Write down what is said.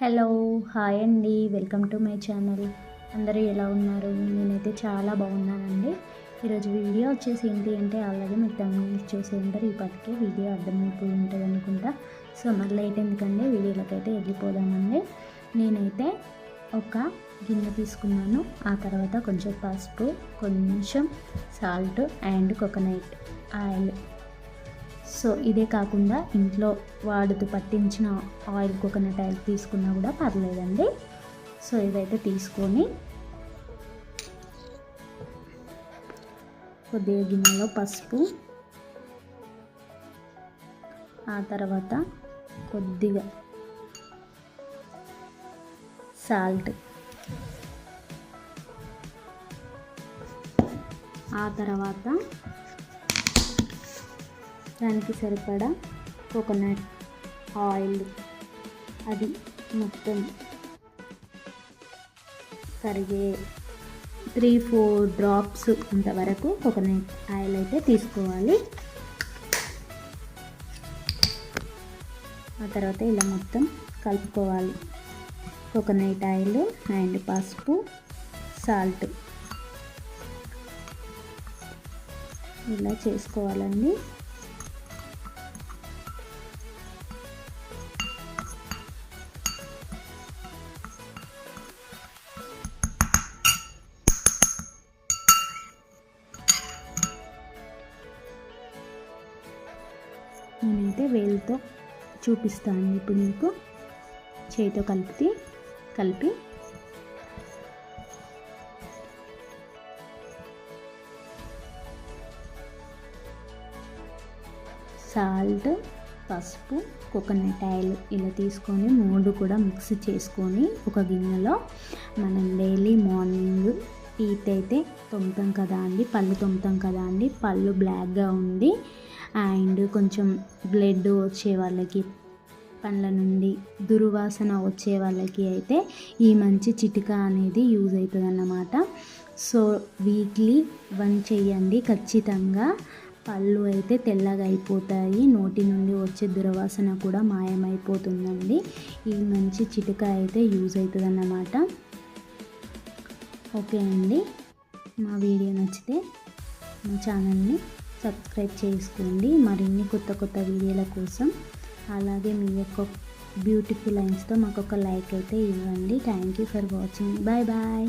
Hello hi అండి. Welcome to my channel. అందరూ ఎలా ఉన్నారు? నేనైతే చాలా బాగున్నానండి. ఈరోజు వీడియో వచ్చేసి ఏంటి అంటే ఆల్రెడీ మీకు తమిళ చూసి ఉంటారు. ఇప్పటికే వీడియో అర్థమైపోయి ఉంటుంది అనుకుంటా. సో మరి అయితే ఎందుకండి? వీడియోలోకి అయితే వెళ్ళిపోదామండి. నేనైతే ఒక గిన్నె తీసుకున్నాను. ఆ తర్వాత కొంచెం పసుపు కొంచెం salt and coconut oil. So ఇదే కాకుండా ఇంట్లో వాడుతూ పట్టించిన ఆయిల్ కోకోనట్ ఆయిల్ తీసుకున్నా కూడా పర్లేదండి. సో ఇదైతే తీసుకొని కొద్దిగా గిన్నెలో పసుపు ఆ తర్వాత కొద్దిగా సాల్ట్ ఆ తర్వాత దానికి సరిపడా కోకోనట్ ఆయిల్. అది మొత్తం కరిగే త్రీ ఫోర్ డ్రాప్స్ అంతవరకు కోకోనట్ ఆయిల్ అయితే తీసుకోవాలి. ఆ తర్వాత ఇలా మొత్తం కలుపుకోవాలి. కోకోనట్ ఆయిల్ అండ్ పసుపు సాల్ట్. ఇలా చేసుకోవాలండి. నేనైతే వేలుతో చూపిస్తాను. ఇప్పుడు మీకు చేతితో కలిపి కలిపి. సాల్ట్ పసుపు కోకోనట్ ఆయిల్ ఇలా తీసుకొని మూడు కూడా మిక్స్ చేసుకొని ఒక గిన్నెలో మనం డైలీ మార్నింగ్ టీత్ అయితే తొమ్ముతాం కదా అండి పళ్ళు తొమ్ముతాం కదా అండి పళ్ళు బ్లాక్గా ఉంది అండ్ కొంచెం బ్లడ్ వచ్చే వాళ్ళకి పండ్ల నుండి దుర్వాసన వచ్చే వాళ్ళకి అయితే ఈ మంచి చిటిక అనేది యూజ్ అవుతుంది అన్నమాట సో వీక్లీ వన్ చేయండి. ఖచ్చితంగా పళ్ళు అయితే తెల్లగా అయిపోతాయి. నోటి నుండి వచ్చే దుర్వాసన కూడా మాయమైపోతుందండి. ఈ మంచి చిటిక అయితే యూజ్ అవుతుంది అన్నమాట ఓకే అండి. మా వీడియో నచ్చితే మా ఛానల్ని సబ్స్క్రైబ్ చేసుకోండి. మరిన్ని కొత్త కొత్త వీడియోల కోసం అలాగే మీ యొక్క బ్యూటిఫుల్ లైన్స్తో మాకు ఒక లైక్ అయితే ఇవ్వండి. Thank you for watching bye bye